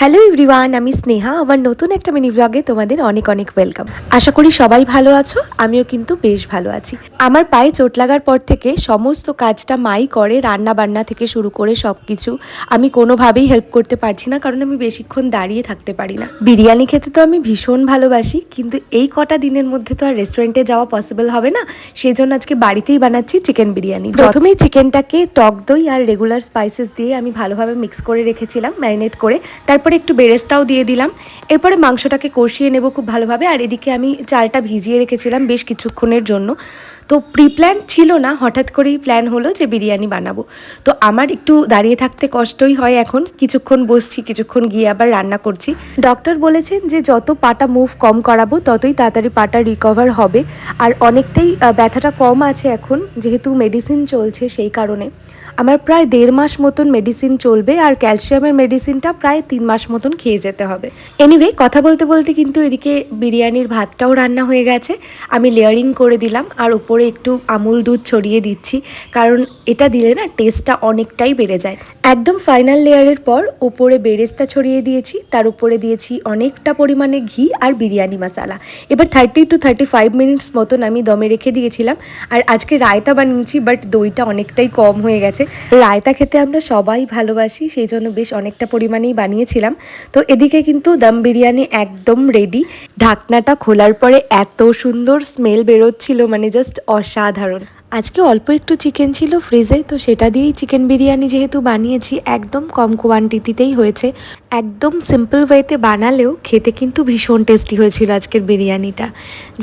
Hello everyone আমি স্নেহা আমার নতুন একটা মিনি ব্লগে তোমাদের অনেক অনেক ওয়েলকাম আশা করি সবাই ভালো আছো, আমিও কিন্তু বেশ ভালো আছি। আমার পায়ে চোট লাগার পর থেকে সমস্ত কাজটা মাই করে রান্না বান্না থেকে শুরু করে সব কিছু আমি কোনোভাবেই হেল্প করতে পারছি না, কারণ আমি বেশিক্ষণ দাঁড়িয়ে থাকতে পারি না। বিরিয়ানি খেতে তো আমি ভীষণ ভালোবাসি, কিন্তু এই কটা দিনের মধ্যে তো আর রেস্টুরেন্টে যাওয়া পসিবল হবে না সেই জন্য আজকে বাড়িতেই বানাচ্ছি চিকেন বিরিয়ানি। প্রথমেই চিকেনটাকে টক দই আর রেগুলার স্পাইসেস দিয়ে আমি ভালোভাবে মিক্স করে রেখেছিলাম ম্যারিনেট করে, তারপরে একটু বেরেস্তাও দিয়ে দিলাম। এরপরে মাংসটাকে কষিয়ে নেব খুব ভালোভাবে। আর এদিকে আমি চালটা ভিজিয়ে রেখেছিলাম বেশ কিছুক্ষণের জন্য। তো প্রি প্ল্যান ছিল না, হঠাৎ করেই প্ল্যান হলো যে বিরিয়ানি বানাবো। তো আমার একটু দাঁড়িয়ে থাকতে কষ্টই হয় এখন। কিছুক্ষণ বসছি, কিছুক্ষণ গিয়ে আবার রান্না করছি। ডক্টর বলেছেন যে যত পাটা মুভ কম করাবো, ততই তাড়াতাড়ি পাটা রিকভার হবে। আর অনেকটাই ব্যথাটা কম আছে এখন, যেহেতু মেডিসিন চলছে সেই কারণে। আমার প্রায় দেড় মাস মতন মেডিসিন চলবে আর ক্যালসিয়ামের মেডিসিনটা প্রায় তিন মাস মতন খেয়ে যেতে হবে। এনিওয়ে কথা বলতে বলতে কিন্তু এদিকে বিরিয়ানির ভাতটাও রান্না হয়ে গেছে। আমি লেয়ারিং করে দিলাম আর উপরে একটু আমুল দুধ ছড়িয়ে দিচ্ছি, কারণ এটা দিলে না টেস্টটা অনেকটাই বেড়ে যায়। একদম ফাইনাল লেয়ারের পর উপরে বেরেস্তা ছড়িয়ে দিয়েছি, তার উপরে দিয়েছি অনেকটা পরিমাণে ঘি আর বিরিয়ানি মশালা এবার thirty two thirty five minutes মতন আমি দমে রেখে দিয়েছিলাম, আর আজকে রায়তা বানিয়েছি বাট দইটা অনেকটাই কম হয়ে গেছে। রায়তা খেতে আমরা সবাই ভালোবাসি সেই জন্য বেশ অনেকটা পরিমাণেই বানিয়েছিলাম। তো এদিকে কিন্তু দম বিরিয়ানি একদম রেডি ঢাকনাটা খোলার পরে এত সুন্দর স্মেল বেরোচ্ছিল মানে জাস্ট অসাধারণ। আজকে অল্প একটু চিকেন ছিল ফ্রিজে তো সেটা দিয়েই চিকেন বিরিয়ানি যেহেতু বানিয়েছি একদম কম কোয়ান্টিটিতেই হয়েছে। একদম সিম্পল ওয়েতে বানালেও খেতে কিন্তু ভীষণ টেস্টি হয়েছিল আজকের বিরিয়ানিটা।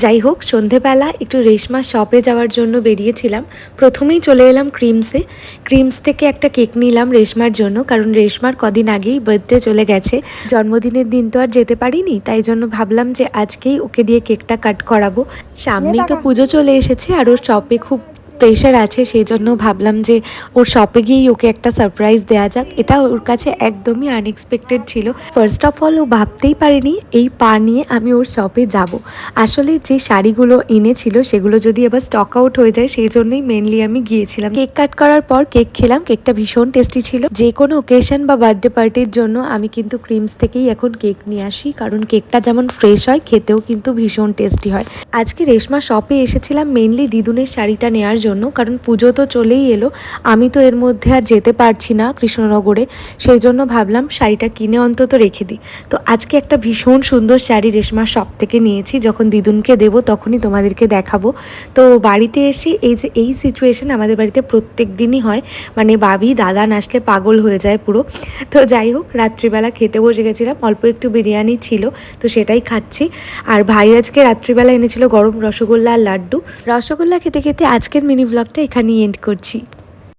যাই হোক সন্ধেবেলা একটু রেশমা শপে যাওয়ার জন্য বেরিয়েছিলাম। প্রথমেই চলে এলাম ক্রিমসে ক্রিমস থেকে একটা কেক নিলাম রেশমার জন্য কারণ রেশমার কদিন আগেই বার্থডে চলে গেছে। জন্মদিনের দিন তো আর যেতে পারিনি তাই জন্য ভাবলাম যে আজকেই ওকে দিয়ে কেকটা কাট করাবো। সামনেই তো পুজো চলে এসেছে আর ওর শপে খুব প্রেশার আছে সেই জন্য ভাবলাম যে ওর শপে গিয়েই ওকে একটা সারপ্রাইজ দেওয়া যাক। এটা ওর কাছে একদমই আনএক্সপেক্টেড ছিল। ফার্স্ট অফ অল ও ভাবতেই পারেনি এই পা নিয়ে আমি ওর শপে যাব। আসলে যে শাড়িগুলো এনেছিল, সেগুলো যদি আবার স্টক আউট হয়ে যায় সেই জন্যই মেনলি আমি গিয়েছিলাম। কেক কাট করার পর কেক খেলাম। কেকটা ভীষণ টেস্টি ছিল। যে কোনো ওকেশন বা বার্থডে পার্টির জন্য আমি কিন্তু ক্রিমস থেকেই এখন কেক নিয়ে আসি। কারণ কেকটা যেমন ফ্রেশ হয়, খেতেও কিন্তু ভীষণ টেস্টি হয়। আজকে রেশমা শপে এসেছিলাম। মেনলি দিদুনের শাড়িটা নেওয়ার জন্য, কারণ পুজো তো চলেই এলো। আমি তো এর মধ্যে আর যেতে পারছি না কৃষ্ণনগরে। সেই জন্য ভাবলাম শাড়িটা কিনে অন্তত রেখে দিই। তো আজকে একটা ভীষণ সুন্দর শাড়ি রেশমা শপ থেকে নিয়েছি। যখন দিদুনকে দেবো তখনই তোমাদেরকে দেখাবো। তো বাড়িতে এসে এই যে, এই সিচুয়েশন আমাদের বাড়িতে প্রত্যেক দিনই হয়। মানে বাবি, দাদা আসলে পাগল হয়ে যায় পুরো। তো যাই হোক, রাত্রিবেলা খেতে বসে গেছিলাম। অল্প একটু বিরিয়ানি ছিল, তো সেটাই খাচ্ছি। আর ভাই আজকে রাত্রিবেলা এনেছিল গরম রসগোল্লা আর লাড্ডু। রসগোল্লা খেতে খেতে আজকের মিনি ব্লগটা এখানেই এন্ড করছি।